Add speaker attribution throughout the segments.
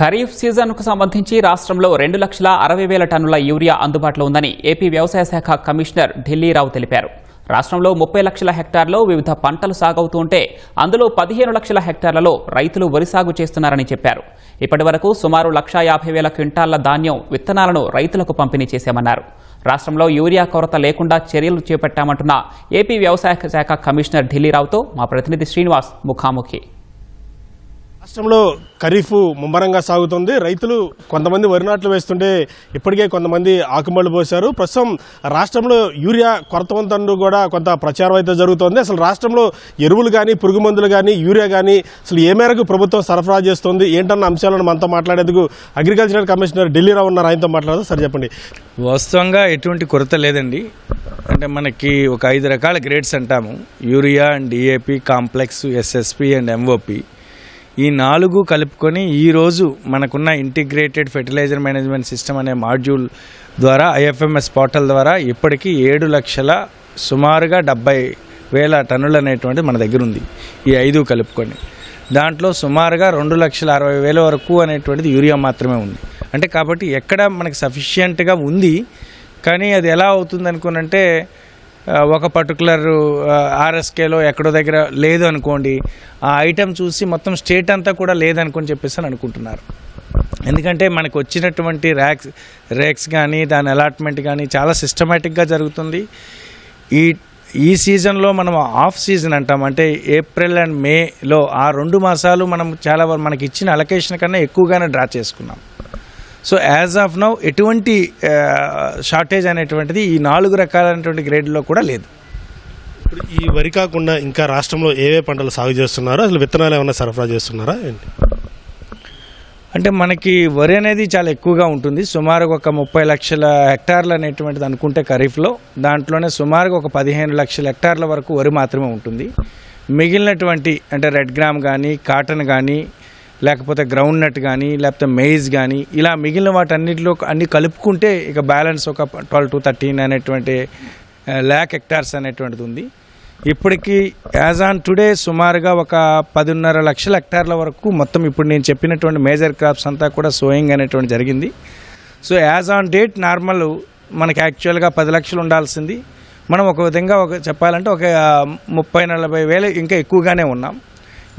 Speaker 1: ఖరీఫ్ సీజన్కు సంబంధించి రాష్ట్రంలో రెండు లక్షల అరవై వేల టన్నుల యూరియా అందుబాటులో ఉందని ఏపీ వ్యవసాయ శాఖ కమిషనర్ ఢిల్లీరావు తెలిపారు. రాష్ట్రంలో ముప్పై లక్షల హెక్టార్లో వివిధ పంటలు సాగవుతుంటే అందులో పదిహేను లక్షల హెక్టార్లలో రైతులు వరి సాగు చేస్తున్నారని చెప్పారు. ఇప్పటి వరకు సుమారు లక్షా యాభై వేల క్వింటాళ్ళ ధాన్యం విత్తనాలను రైతులకు పంపిణీ చేశామన్నారు. రాష్ట్రంలో యూరియా కొరత లేకుండా చర్యలు చేపట్టామంటున్న ఏపీ వ్యవసాయ శాఖ కమిషనర్ ఢిల్లీరావుతో మా ప్రతినిధి శ్రీనివాస్ ముఖాముఖి.
Speaker 2: రాష్ట్రంలో ఖరీఫ్ ముమ్మరంగా సాగుతుంది. రైతులు కొంతమంది వరి నాట్లు వేస్తుంటే ఇప్పటికే కొంతమంది ఆకుమళ్ళు పోశారు. ప్రస్తుతం రాష్ట్రంలో యూరియా కొరత ఉందంటూ కూడా కొంత ప్రచారం అయితే జరుగుతోంది. అసలు రాష్ట్రంలో ఎరువులు కానీ పురుగు మందులు కానీ యూరియా కానీ అసలు ఏ మేరకు ప్రభుత్వం సరఫరా చేస్తుంది? ఏంటన్న అంశాలను మనతో మాట్లాడేందుకు అగ్రికల్చరల్ కమిషనర్ ఢిల్లీరావు ఉన్నారు. ఆయనతో మాట్లాడదు. సరే చెప్పండి.
Speaker 3: వాస్తవంగా ఎటువంటి కొరత లేదండి. అంటే మనకి ఒక ఐదు రకాల గ్రేడ్స్ అంటాము. Urea and DAP complex SSP and MOP. ఈ నాలుగు కలుపుకొని ఈరోజు మనకున్న ఇంటిగ్రేటెడ్ ఫెర్టిలైజర్ మేనేజ్మెంట్ సిస్టమ్ అనే మాడ్యూల్ ద్వారా ఐఎఫ్ఎంఎస్ పోర్టల్ ద్వారా ఇప్పటికీ ఏడు లక్షల సుమారుగా డెబ్బై వేల టన్నులు అనేటువంటి మన దగ్గర ఉంది. ఈ ఐదు కలుపుకొని. దాంట్లో సుమారుగా రెండు లక్షల అరవై వేల వరకు అనేటువంటిది యూరియా మాత్రమే ఉంది. అంటే కాబట్టి ఎక్కడ మనకి సఫిషియెంట్గా ఉంది కానీ అది ఎలా అవుతుంది అనుకునంటే ఒక పర్టికులర్ ఆర్ఎస్కేలో ఎక్కడో దగ్గర లేదు అనుకోండి ఆ ఐటెం చూసి మొత్తం స్టేట్ అంతా కూడా లేదనుకొని చెప్పేసి అని అనుకుంటున్నారు. ఎందుకంటే మనకు వచ్చినటువంటి ర్యాక్స్ రేక్స్ కానీ దాని అలాట్మెంట్ కానీ చాలా సిస్టమేటిక్గా జరుగుతుంది. ఈ ఈ సీజన్లో మనం ఆఫ్ సీజన్ అంటాం అంటే ఏప్రిల్ అండ్ మేలో ఆ రెండు మాసాలు మనం చాలా వరకు మనకి ఇచ్చిన అలొకేషన్ కన్నా ఎక్కువగానే డ్రా చేసుకున్నాం. సో యాజ్ ఆఫ్ నౌ ఎటువంటి షార్టేజ్ అనేటువంటిది ఈ నాలుగు రకాలైనటువంటి గ్రేడ్లో కూడా లేదు.
Speaker 2: ఇప్పుడు ఈ వరి కాకుండా ఇంకా రాష్ట్రంలో ఏవే పంటలు సాగు చేస్తున్నారో అసలు విత్తనాలు ఏమైనా సరఫరా చేస్తున్నారా ఏంటి?
Speaker 3: అంటే మనకి వరి అనేది చాలా ఎక్కువగా ఉంటుంది. సుమారుగా ఒక ముప్పై లక్షల హెక్టార్లు అనేటువంటిది అనుకుంటే ఖరీఫ్లో. దాంట్లోనే సుమారుగా ఒక పదిహేను లక్షల హెక్టార్ల వరకు వరి మాత్రమే ఉంటుంది. మిగిలినటువంటి అంటే రెడ్ గ్రామ్ కానీ కాటన్ కానీ లేకపోతే గ్రౌండ్ నట్ కానీ లేకపోతే మెయిజ్ కానీ ఇలా మిగిలిన వాటన్నిటిలో అన్ని కలుపుకుంటే ఇక బ్యాలెన్స్ ఒక ట్వెల్వ్ టు థర్టీన్ అనేటువంటి ల్యాక్ హెక్టార్స్ అనేటువంటిది ఉంది. ఇప్పటికీ యాజ్ ఆన్ టుడే సుమారుగా ఒక పదిన్నర లక్షల హెక్టార్ల వరకు మొత్తం ఇప్పుడు నేను చెప్పినటువంటి మేజర్ క్రాప్స్ అంతా కూడా సోయింగ్ అనేటువంటి జరిగింది. So as on date normal మనకి యాక్చువల్గా పది లక్షలు ఉండాల్సింది. మనం ఒక విధంగా ఒక చెప్పాలంటే ఒక ముప్పై నలభై వేలు ఇంకా ఎక్కువగానే ఉన్నాం.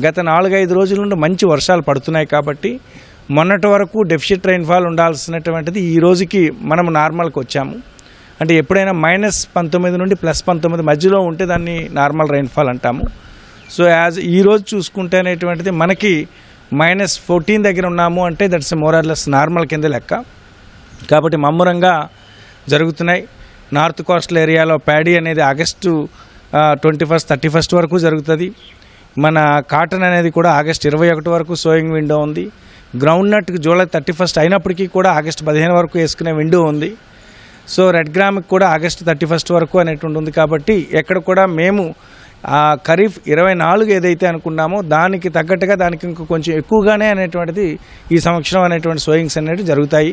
Speaker 3: గత నాలుగైదు రోజుల నుండి మంచి వర్షాలు పడుతున్నాయి కాబట్టి మొన్నటి వరకు డెఫిషిట్ రైన్ఫాల్ ఉండాల్సినటువంటిది ఈ రోజుకి మనం నార్మల్కి వచ్చాము. అంటే ఎప్పుడైనా మైనస్ పంతొమ్మిది నుండి ప్లస్ పంతొమ్మిది మధ్యలో ఉంటే దాన్ని నార్మల్ రైన్ఫాల్ అంటాము. సో యాజ్ ఈ రోజు చూసుకుంటే అనేటువంటిది మనకి మైనస్ ఫోర్టీన్ దగ్గర ఉన్నాము అంటే దట్స్ మోరార్లెస్ నార్మల్ కింద లెక్క. కాబట్టి మమ్మురంగా జరుగుతున్నాయి. నార్త్ కోస్టల్ ఏరియాలో ప్యాడీ అనేది August twenty first thirty first వరకు జరుగుతుంది. మన కాటన్ అనేది కూడా ఆగస్ట్ ఇరవై ఒకటి వరకు సోయింగ్ విండో ఉంది. Groundnut July thirty first అయినప్పటికీ కూడా ఆగస్ట్ పదిహేను వరకు వేసుకునే విండో ఉంది. సో రెడ్ గ్రామ్కి కూడా ఆగస్ట్ థర్టీ ఫస్ట్ వరకు అనేటువంటి ఉంది కాబట్టి ఎక్కడ కూడా మేము ఆ ఖరీఫ్ ఇరవై నాలుగు ఏదైతే అనుకున్నామో దానికి తగ్గట్టుగా దానికి ఇంకా కొంచెం ఎక్కువగానే అనేటువంటిది ఈ సంవత్సరం అనేటువంటి సోయింగ్స్ అనేవి జరుగుతాయి.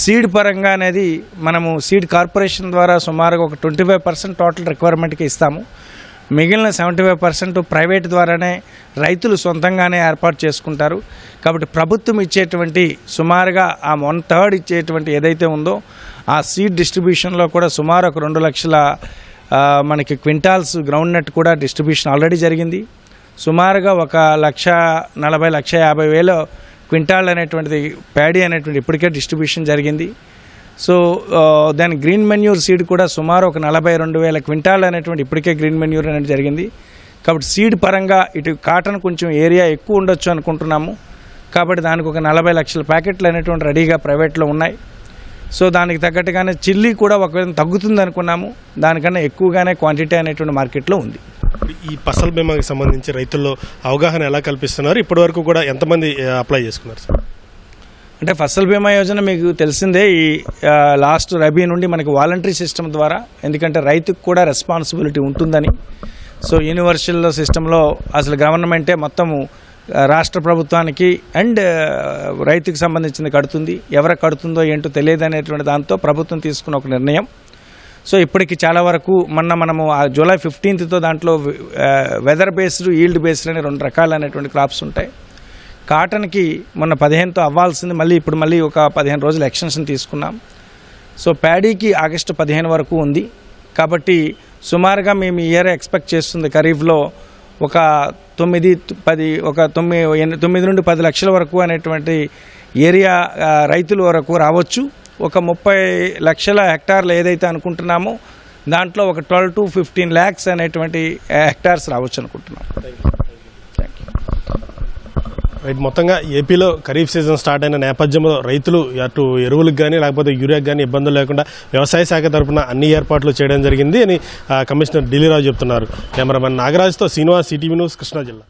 Speaker 3: సీడ్ పరంగా అనేది మనము సీడ్ కార్పొరేషన్ ద్వారా సుమారుగా ఒక ట్వంటీ ఫైవ్ పర్సెంట్ టోటల్ రిక్వైర్మెంట్కి ఇస్తాము. మిగిలిన సెవెంటీ ఫైవ్ పర్సెంట్ ప్రైవేట్ ద్వారానే రైతులు సొంతంగానే ఏర్పాటు చేసుకుంటారు. కాబట్టి ప్రభుత్వం ఇచ్చేటువంటి సుమారుగా ఆ వన్ థర్డ్ ఇచ్చేటువంటి ఏదైతే ఉందో ఆ సీడ్ డిస్ట్రిబ్యూషన్లో కూడా సుమారు ఒక రెండు లక్షల మనకి క్వింటాల్స్ గ్రౌండ్ నట్ కూడా డిస్ట్రిబ్యూషన్ ఆల్రెడీ జరిగింది. సుమారుగా ఒక లక్ష నలభై లక్ష యాభై వేల క్వింటాల్ అనేటువంటిది ప్యాడీ అనేటువంటి ఇప్పటికే డిస్ట్రిబ్యూషన్ జరిగింది. సో దాని గ్రీన్ మెన్యూర్ సీడ్ కూడా సుమారు ఒక నలభై రెండు వేల క్వింటాల్ అనేటువంటి ఇప్పటికే గ్రీన్ మెన్యూర్ అనేది జరిగింది. కాబట్టి సీడ్ పరంగా ఇటు కాటన్ కొంచెం ఏరియా ఎక్కువ ఉండొచ్చు అనుకుంటున్నాము. కాబట్టి దానికి ఒక నలభై లక్షల ప్యాకెట్లు అనేటువంటి రెడీగా ప్రైవేట్లో ఉన్నాయి. సో దానికి తగ్గట్టుగానే చిల్లీ కూడా ఒకవేళ తగ్గుతుంది అనుకున్నాము. దానికన్నా ఎక్కువగానే క్వాంటిటీ అనేటువంటి మార్కెట్లో ఉంది.
Speaker 2: ఈ ఫసల్ బీమాకి సంబంధించి రైతుల్లో అవగాహన ఎలా కల్పిస్తున్నారు? ఇప్పటి వరకు కూడా ఎంతమంది అప్లై చేసుకున్నారు సార్?
Speaker 3: అంటే ఫసల్ బీమా యోజన మీకు తెలిసిందే ఈ లాస్ట్ రబీ నుండి మనకి వాలంటరీ సిస్టమ్ ద్వారా ఎందుకంటే రైతుకు కూడా రెస్పాన్సిబిలిటీ ఉంటుందని. సో యూనివర్సల్ సిస్టంలో అసలు గవర్నమెంటే మొత్తము రాష్ట్ర ప్రభుత్వానికి అండ్ రైతుకు సంబంధించిన కడుతుంది. ఎవరు కడుతుందో ఏంటో తెలియదు అనేటువంటి దాంతో ప్రభుత్వం తీసుకున్న ఒక నిర్ణయం. సో ఇప్పటికి చాలా వరకు మొన్న మనము ఆ జూలై ఫిఫ్టీన్త్తో దాంట్లో వెదర్ బేస్డ్ ఈల్డ్ బేస్డ్ అనే రెండు రకాలైనటువంటి క్రాప్స్ ఉంటాయి. కాటన్కి మొన్న పదిహేనుతో అవ్వాల్సింది. మళ్ళీ ఇప్పుడు మళ్ళీ ఒక పదిహేను రోజులు ఎక్స్టెన్షన్ తీసుకున్నాం. సో ప్యాడీకి ఆగస్టు పదిహేను వరకు ఉంది. కాబట్టి సుమారుగా మేము ఈ ఇయర్ ఎక్స్పెక్ట్ చేస్తుంది ఖరీఫ్లో ఒక తొమ్మిది పది ఒక తొమ్మిది తొమ్మిది నుండి పది లక్షల వరకు అనేటువంటి ఏరియా రైతుల వరకు రావచ్చు. ఒక ముప్పై లక్షల హెక్టార్లు ఏదైతే అనుకుంటున్నామో దాంట్లో ఒక ట్వెల్వ్ టు ఫిఫ్టీన్ ల్యాక్స్ అనేటువంటి హెక్టార్స్ రావచ్చు అనుకుంటున్నాం.
Speaker 2: రైట్ మొత్తంగా ఏపీలో ఖరీఫ్ సీజన్ స్టార్ట్ అయిన నేపథ్యంలో రైతులు అటు ఎరువులకు కానీ లేకపోతే యూరియాకి కానీ ఇబ్బందులు లేకుండా వ్యవసాయ శాఖ తరఫున అన్ని ఏర్పాట్లు చేయడం జరిగింది అని కమిషనర్ ఢిల్లీరాజు చెప్తున్నారు. కెమెరామెన్ నాగరాజుతో శ్రీనివాస్ సిటీవీ న్యూస్ కృష్ణా జిల్లా.